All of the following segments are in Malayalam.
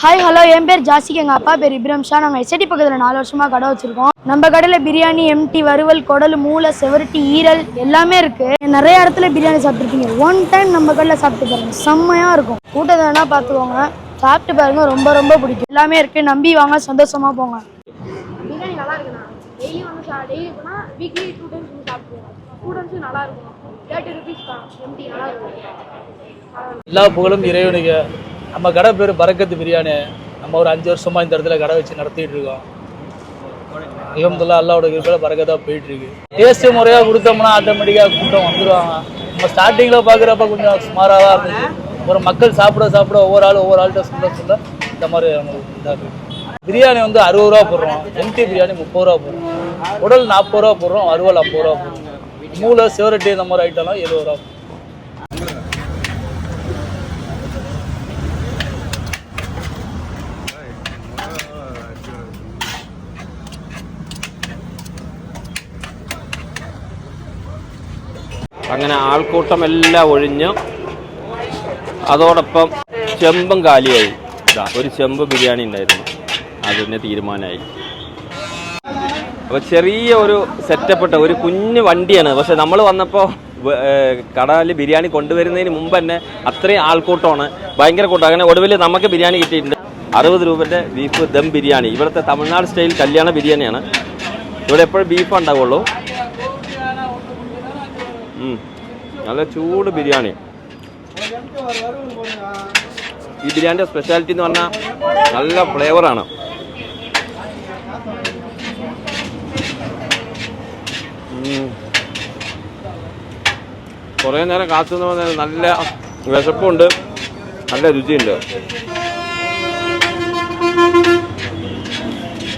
ஹாய் ஹலோ என் பேர் ஜாசிக். எங்கள் அப்பா பேர் இப்ராம் ஷா. நாங்கள் எஸ்டி பக்கத்தில் நாலு வருஷமாக கடை வச்சுருக்கோம். நம்ம கடையில் பிரியாணி எம்டி வறுவல் குடல் மூளை செவரட்டி ஈரல் எல்லாமே இருக்குது நிறைய இடத்துல பிரியாணி சாப்பிட்ருக்கீங்க ஒன் டைம் நம்ம கடையில் சாப்பிட்டு பாருங்க. செம்மையாக இருக்கும். கூட்டத்தை வேணால் பார்த்துக்கோங்க சாப்பிட்டு பாருங்க. ரொம்ப ரொம்ப பிடிக்கும். எல்லாமே இருக்குது நம்பி வாங்க. சந்தோஷமாக போங்க. பிரியாணி நல்லா இருக்குண்ணா. டெய்லி வந்து டெய்லி போனால் வீக்லி டூ டைம்ஸ் வந்து சாப்பிடுவோம். ஸ்டூடெண்ட்ஸும் நல்லா இருக்கும். தேர்ட்டி ருபீஸ் தான். எம்டி நல்லா இருக்கும். எல்லா புகழும் இறைவனுக்கு. நம்ம கடை பேர் பரக்கத்து பிரியாணி. நம்ம ஒரு அஞ்சு வருஷமாக இந்த இடத்துல கடை வச்சு நடத்திட்டு இருக்கோம். அலமதுல்லா அல்லாவோட இருக்கிற பறக்கத்தாக போயிட்டு இருக்கு. டேஸ்ட் முறையாக கொடுத்தோம்னா ஆட்டோமேட்டிக்காக கூட்டம் வந்துடுவாங்க நம்ம ஸ்டார்டிங்கில் பார்க்குறப்ப கொஞ்சம் சுமாராக தான் இருந்துச்சு. ஒரு மக்கள் சாப்பிட சாப்பிட ஒவ்வொரு ஆள் ஒவ்வொரு ஆள்கிட்ட சொல்ல சொல்ல இந்த மாதிரி நம்மளுக்கு இதாக இருக்கு பிரியாணி வந்து அறுபது ரூபா போடுறோம். எம்டி பிரியாணி முப்பது ரூபா போடுறோம். உடல் நாற்பது ரூபா போடுறோம். அறுவல் ஐம்பது ரூபா போடுறோம். மூளை சிவரட்டி இந்த மாதிரி ஐட்டம்லாம் எழுபது ரூபா അങ്ങനെ ആൾക്കൂട്ടം എല്ലാം ഒഴിഞ്ഞ് അതോടൊപ്പം ചെമ്പും കാലിയായി. ഒരു ചെമ്പ് ബിരിയാണി ഉണ്ടായിരുന്നു. അതിന് തീരുമാനമായി. അപ്പോൾ ചെറിയ ഒരു സെറ്റപ്പെട്ട ഒരു കുഞ്ഞു വണ്ടിയാണ്. പക്ഷെ നമ്മൾ വന്നപ്പോൾ കടയിൽ ബിരിയാണി കൊണ്ടുവരുന്നതിന് മുമ്പ് തന്നെ അത്രയും ആൾക്കൂട്ടമാണ്. ഭയങ്കര കൂട്ടം. അങ്ങനെ ഒടുവിൽ നമുക്ക് ബിരിയാണി കിട്ടിയിട്ടുണ്ട്. അറുപത് രൂപന്റെ ബീഫ് ദം ബിരിയാണി. ഇവിടുത്തെ തമിഴ്നാട് സ്റ്റൈൽ കല്യാണ ബിരിയാണിയാണ്. ഇവിടെ എപ്പോഴും ബീഫ് ഉണ്ടാവുള്ളൂ. നല്ല ചൂട് ബിരിയാണി. ഈ ബിരിയാണിയുടെ സ്പെഷ്യാലിറ്റി എന്ന് പറഞ്ഞാൽ നല്ല ഫ്ലേവറാണ് കുറേ നേരം കാത്തു നിന്ന് പറഞ്ഞാൽ നല്ല വിശപ്പുണ്ട്. നല്ല രുചിയുണ്ട്.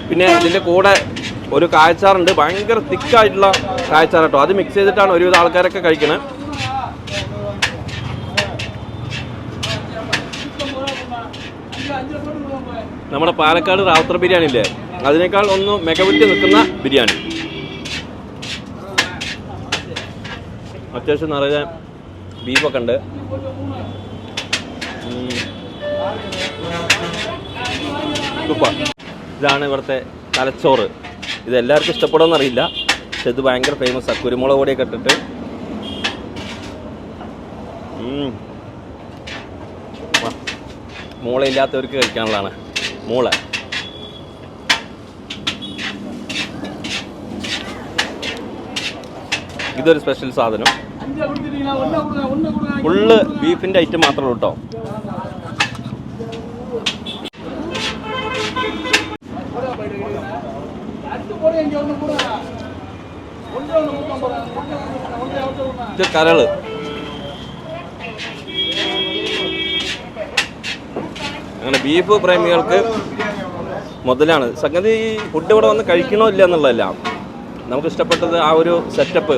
പിന്നെ ഇതിന്റെ കൂടെ ഒരു കായച്ചാറുണ്ട് ഭയങ്കര തിക്കായിട്ടുള്ള കായച്ചാർ കേട്ടോ അത് മിക്സ് ചെയ്തിട്ടാണ് ഒരുവിധ ആൾക്കാരൊക്കെ കഴിക്കുന്നത് നമ്മുടെ പാലക്കാട് റാവുത്തർ ബിരിയാണി ഇല്ലേ? അതിനേക്കാൾ ഒന്ന് മികവുറ്റി നിൽക്കുന്ന ബിരിയാണി. അത്യാവശ്യം നിറയെ ബീഫൊക്കെ ഉണ്ട്. ഇതാണ് ഇവിടുത്തെ തലച്ചോറ്. ഇത് എല്ലാവർക്കും ഇഷ്ടപ്പെടുമെന്ന് അറിയില്ല പക്ഷെ ഇത് ഭയങ്കര ഫേമസാണ് കുരുമുളക് പൊടിയൊക്കെ ഇട്ടിട്ട്. മൂള ഇല്ലാത്തവർക്ക് മൂളയില്ലാത്തവർക്ക് കഴിക്കാനുള്ളതാണ്. മൂള. ഇതൊരു സ്പെഷ്യൽ സാധനം. ഫുള്ള് ബീഫിന്റെ ഐറ്റം മാത്രമേ ഉള്ളൂ കേട്ടോ കരൾ. അങ്ങനെ ബീഫ് പ്രേമികൾക്ക് മുതലാണ്. സംഗതി ഫുഡ് ഇവിടെ വന്ന് കഴിക്കണോ ഇല്ല എന്നുള്ളതല്ല. നമുക്ക് ഇഷ്ടപ്പെട്ടത് ആ ഒരു സെറ്റപ്പ്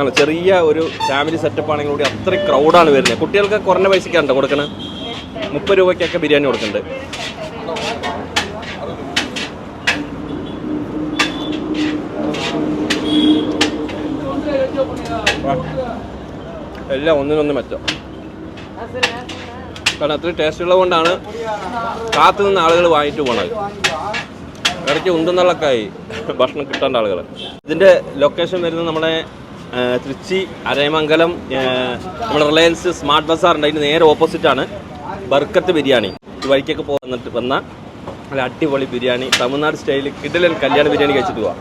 ആണ് ചെറിയ ഒരു ഫാമിലി സെറ്റപ്പ് ആണെങ്കിൽ കൂടി അത്രയും ക്രൗഡാണ് വരുന്നത്. കുട്ടികൾക്ക് കുറഞ്ഞ പൈസക്കാണ് കൊടുക്കണേ. മുപ്പത് രൂപയ്ക്കൊക്കെ ബിരിയാണി കൊടുക്കുന്നുണ്ട് എല്ലാം ഒന്നിനൊന്ന് മെച്ചം. കാരണം അത്രയും ടേസ്റ്റ് ഉള്ളത് കൊണ്ടാണ് കാത്തു നിന്ന് ആളുകൾ വാങ്ങിയിട്ട് പോണത്. ഇടയ്ക്ക് ഉണ്ടെന്നുള്ളക്കായി ഭക്ഷണം കിട്ടേണ്ട ആളുകൾ ഇതിന്റെ ലൊക്കേഷൻ വരുന്നത് നമ്മുടെ തൃച്ചി അരയമംഗലം നമ്മുടെ റിലയൻസ് സ്മാർട്ട് ബസാറുണ്ട് അതിന്റെ നേരെ ഓപ്പോസിറ്റാണ് ബർക്കത്ത് ബിരിയാണി. ഈ വഴിക്കൊക്കെ പോന്നിട്ട് വന്ന നല്ല അടിപൊളി ബിരിയാണി. തമിഴ്നാട് സ്റ്റൈലിൽ കിടലൻ കല്യാണ ബിരിയാണി കഴിച്ചിട്ട് പോവാം.